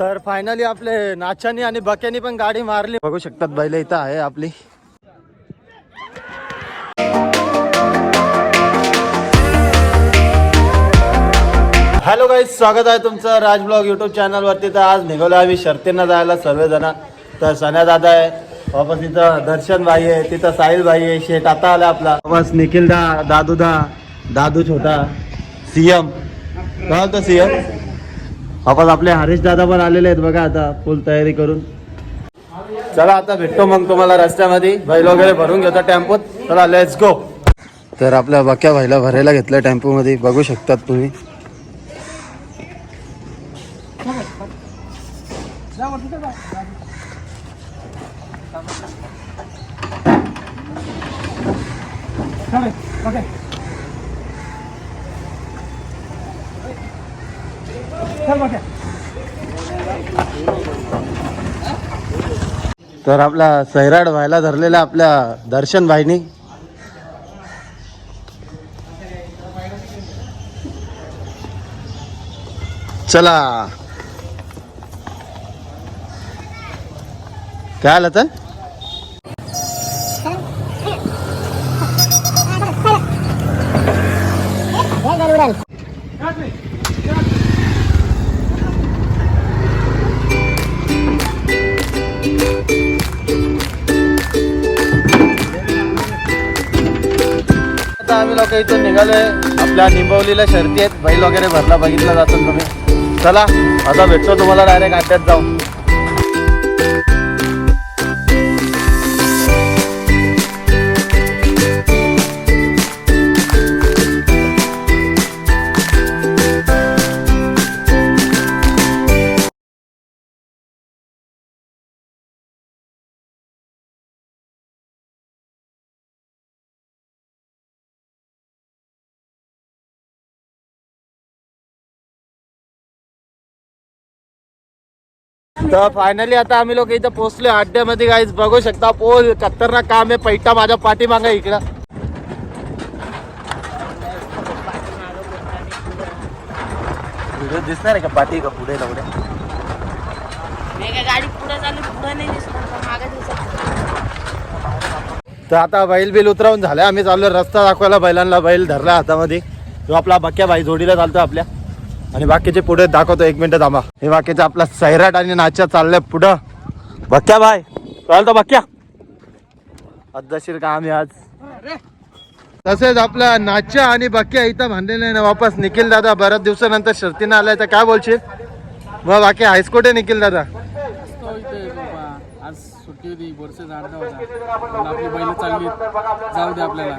तर फायनली आपले नाचानी आणि बक्यानी पण गाडी मारली. बघू शकतात बैल इथं आहे आपली. हॅलो गाईज स्वागत आहे तुमचं राज ब्लॉग युट्यूब चॅनलवरती तर आज निघालो आम्ही शर्तींना जायला सर्वजण. तर सन्या दादा आहे वापस तिथं दर्शन भाई आहे तिथं साहिल भाई आहे शेट आता आला आपला. वापस निखिल दा दादू दा दादू छोटा सीएम. काय होतं सीएम? वापस आपले हरीश दादा पण आलेले आहेत बघा आता फुल तयारी करून. चला आता भेटतो मग तुम्हाला रस्त्यामध्ये. बैल वगैरे भरून घेतो टेम्पोत. चला लेट्स गो तर आपल्या बक्या भाईला भरायला घेतलं टेम्पोमध्ये. बघू शकतात तुम्ही. तर आपला सैराड व्हायला धरलेला आपल्या दर्शन भाईनी. चला. काय आलं तर? लोक इथून निघालोय आपल्या निंबवलीला शर्ती आहेत. बैल वगैरे भरला बघितला जातो तुम्ही. चला आता भेटतो तुम्हाला डायरेक्ट अड्ड्यात जाऊ तर फायनली आता आम्ही लोक इथं पोहोचले अड्ड्यामध्ये गाईज बघू शकता पोल खतरनाक काम आहे. पैठा माझ्या पाठीमागा इकडं. व्हिडिओ दिसणार आहे का पाठी का पुढे लवडे वेगळ्या गाडी पुढे चालू पुढे नाही दिसणार पण मागे दिसत. तर आता बैल बिल उतरवून झालं आम्ही चाललो रस्ता दाखवायला बैलांना बैल धरला हातामध्ये. तो आपला बक्या भाई जोडीला चालतो आपल्या. आणि बाकीचे पुढे दाखवतो एक मिनिट थांबा. हे बाकीचं आपला सैराट आणि नाच्या चाललंय पुढं. भक्क्या भाई चालतो बक्या. पद्धतशीर काम आहे आज. तसेच आपला नाच्या आणि बक्या इथं बांधलेले ना वापस निखिल दादा बऱ्याच दिवसानंतर शर्तीनं आलाय तर काय बोलशील? मग बाकी हायस्कोट आहे निखिल दादा. आज सुट्टी होती वर्ष झाडता होता. पण आपली बैल चालली जाऊ दे आपल्याला.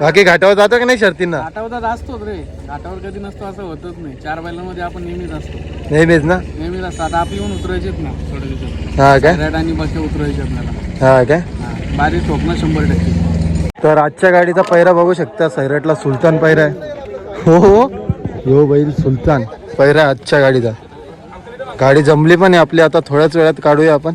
बाकी घाटावर जातो की नाही शर्तींना? घाटावर असतोच रे. घाटावर कधी नसतो असं होतच नाही. चार बैलांमध्ये आपण नेहमीच असतो. नेहमीच ना? नेहमीच असतो. आता आपली पण उतरायचीच ना. थोड्या दिवसात हा काय रेड आणि बाकी उतरायची आपल्याला. हा काय हा, बारीक ठोकणं शंभर टक्के. तर आजच्या गाडीचा पैरा बघू शकता. सैराटला सुलतान पैरा आहे. हो हो. हो बैल सुलतान पैरा आहे आजच्या गाडीचा. गाडी जमली पण आहे. आपली आता थोड्याच वेळात काढूया आपण.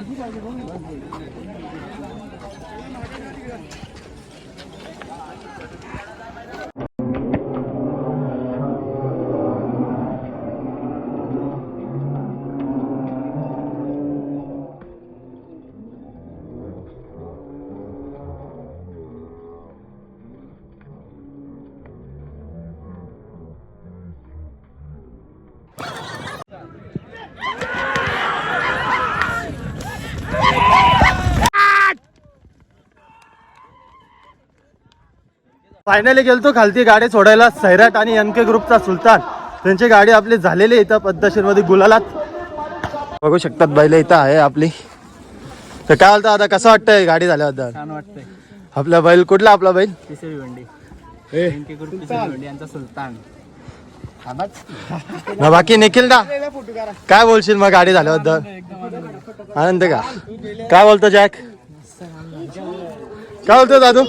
嗯好的好的好的好的好的好的好的好的好的 फायनली गेलतो खालती गाडी सोडायला सैराट आणि एन के ग्रुपचा सुलतान. त्यांची गाडी आपली झालेली आहे इथं पद्धतशीरमध्ये गुलालात. बघू शकतात बैल इथं आहे आपली. तर काय बोलतं आता कसं वाटतंय गाडी झाल्याबद्दल? छान वाटतंय. आपला बैल कुठला आपला बैल? तिसरी वंडी तिसरी वंडी यांचा सुलतान. ना बाकी निखिल ना काय बोलशील मग गाडी झाल्याबद्दल? आनंद का? काय बोलतो जॅक? काय बोलतो दादू?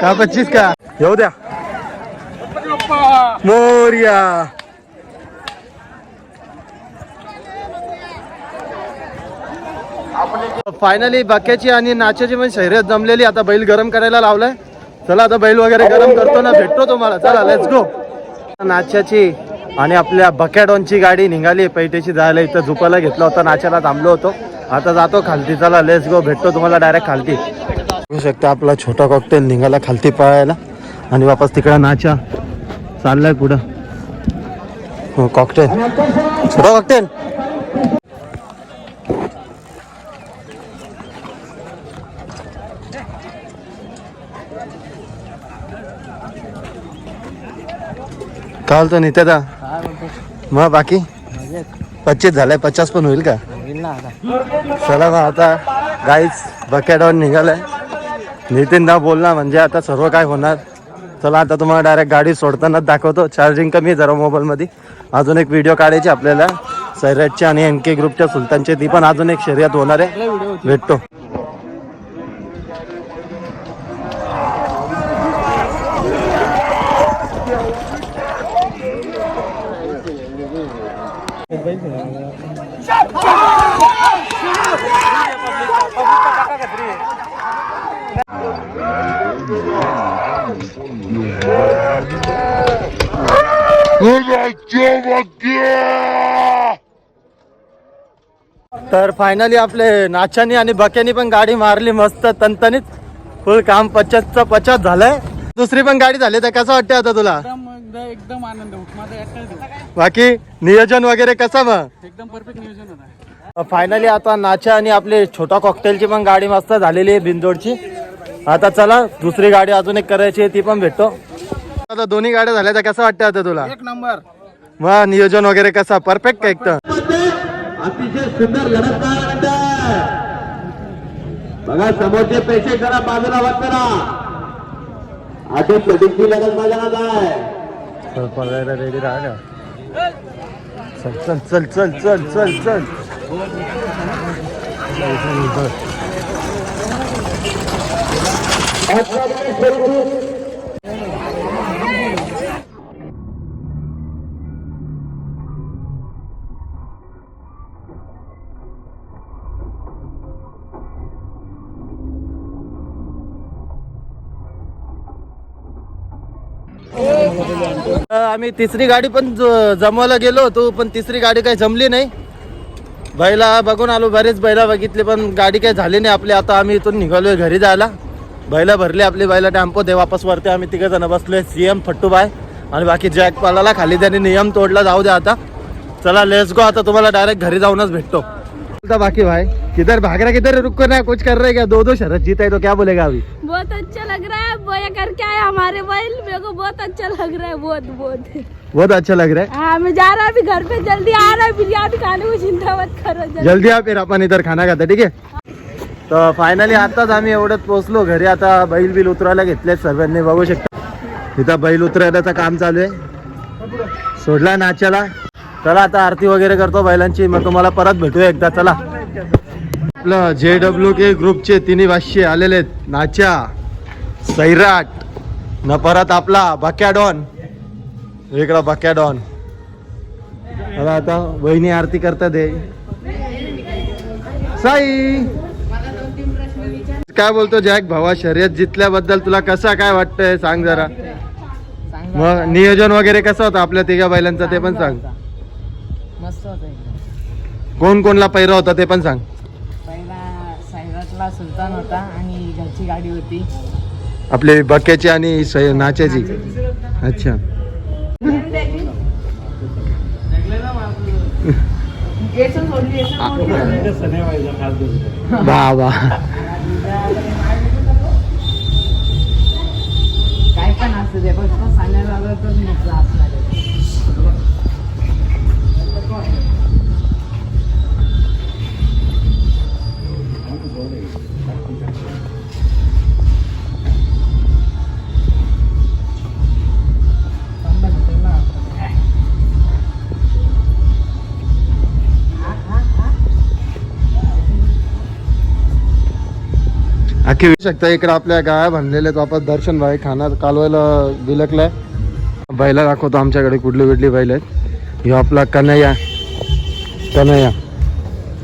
का पच्चीस का? येऊ द्या. मोर्या. फायनली बाक्याची आणि नाचाची पण शर्यत जमलेली. आता बैल गरम करायला लावलाय. चला आता बैल वगैरे गरम करतो ना. भेटतो तुम्हाला. चला लेट्स गो नाच्याची आणि आपल्या बकॅडॉनची गाडी निघाली. पैठेची जायला इथं झुपायला घेतला होता. नाच्याला थांबलो होतो. आता जातो खालती. चला लेट्स गो भेटतो तुम्हाला डायरेक्ट खालती. बघू शकता आपला छोटा कॉकटेल निघाला खालती पळायला. आणि वापस तिकडं नाच्या चाललाय पुढं. हो कॉकटेल छोटा कॉकटेल काय बोलतो नित्यादा? मग बाकी? पच्चीस झालाय. पचास पण होईल का? चला मग आता गाईच बकॅडॉन निघालाय. नितीन ना म्हणजे आता सर्व काय होणार? चला आता तुम्हाला डायरेक्ट गाडी सोडतानाच दाखवतो. चार्जिंग कमी आहे जरा मोबाईलमध्ये अजून एक व्हिडिओ काढायची आपल्याला. सैराटची आणि एन के ग्रुपच्या सुलतानची ती पण अजून एक शर्यत होणार आहे. भेटतो. तर फायनली आपले नाच्यानी आणि बक्यानी पण गाडी मारली मस्त तनतनीत. फुल काम पचासचा पचास झालंय. दुसरी पण गाडी झाली तर कसं वाटतं आता तुला? एकदम आनंद. बाकी नियोजन वगैरे कसं मग? एकदम परफेक्ट नियोजन होता. फायनली आता नाचा आणि आपली छोटा कॉकटेलची पण गाडी मस्त झालेली आहे बिंदोडची. आता चला दुसरी गाडी अजून एक करायची आहे ती पण भेटतो. आता दोन्ही गाड्या झाल्या तर कसं वाटतं आता तुला? एक नंबर. मग नियोजन वगैरे कसं? परफेक्ट का एकदम. अतिशय सुंदर लढत काय बघा समोरचे पैसे करा बाजूला वाद करा. अटी प्रतीकची लढत मैदानात आहे. रेडी राहा चल चल चल चल चल चल चल. अ, आम्ही तिसरी गाडी पण ज- जमवायला गेलो होतो पण तिसरी गाडी काही जमली नाही. बैला बघून आलो बरेच बैला बघितले पण गाडी काही झाली नाही आपली. आता आम्ही इथून निघालोय घरी जायला. बैला भरली आपली बैला टॅम्पो दे वापस वरते आम्ही तिघ जण बसलोय सीएम फट्टूबाय आणि बाकी जॅक पालाला खाली त्याने नियम तोडला जाऊ द्या आता. चला लेस गो आता तुम्हाला डायरेक्ट घरी जाऊनच भेटतो. बोलता बाकी भाई। किधर भाग रहा किधर रुक ना कुछ कर रहे क्या? दो दो शरत जीता है तो क्या बोलेगा अभी? बहुत अच्छा लग रहा है बोया करके आए हमारे बैल मेरे को बहुत अच्छा लग रहा है बहुत बहुत। बहुत अच्छा लग रहा है। हाँ मैं जा रहा अभी घर पे जल्दी आ रहा है बिरयानी खाने को चिंता मत करो जल्दी। या फिर आपण इतर खाना खाता ठीक आहे तर फायनली आताच आम्ही एवढ्यात पोहोचलो घरी आता बैल बिल उतरायला घेतले सर्वांनी बघू शकता. इथं बैल उतरायचं काम चालू आहे. सोडला नाच्याला. चला आता आरती वगैरे करतो बैलांची. मग तुम्हाला परत भेटूया एकदा. चला. आपलं जे डब्ल्यू के ग्रुपचे तिन्ही भाष्य आलेले आहेत. नाच्या सैराट न परत आपला बक्याडॉन वेगळा बक्याडॉन मला आता वहिनी आरती करतात हे. साई! काय बोलतो जॅक? भावा शर्यत जितल्याबद्दल तुला कसा काय वाटतंय? सांग जरा. मग नियोजन वगैरे कसं होतं आपल्या तिघा बैलांचं ते पण सांग. कोण कोणला पैरा होता ते पण सांग. पहिला सुलतान होता आणि घरची गाडी होती. आपली बक्याची आणि सै- नाच्याची. अच्छा. वा वा. काय पण असू दे फक्त सांगायला आलं तर मोकळा असणार. अख्खी येऊ शकता इकडे आपल्या गाया बांधलेल्या आहेत. वापस दर्शन भाई खाना कालवायला बिलकलाय बैला दाखवतो आमच्याकडे कुठली कुठली बैल आहेत. ह्यो आपला कन्हैया कन्हैया.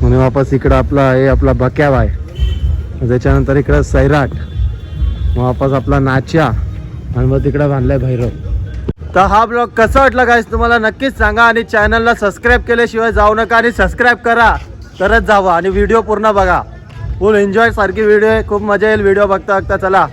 म्हणून वापस इकडं आपला हे आपला बक्या आहे त्याच्यानंतर इकडं सैराट. मग वापस आपला नाच्या. आणि मग तिकडं बांधलाय भैरव. तर हा ब्लॉग कसा वाटला काय तुम्हाला नक्कीच सांगा आणि चॅनलला सबस्क्राईब केल्याशिवाय जाऊ नका आणि सबस्क्राईब करा. तरच जावं आणि व्हिडिओ पूर्ण बघा. फुल एन्जॉय सारखी व्हिडिओ आहे. खूप मजा येईल व्हिडिओ बघता बघता. चला.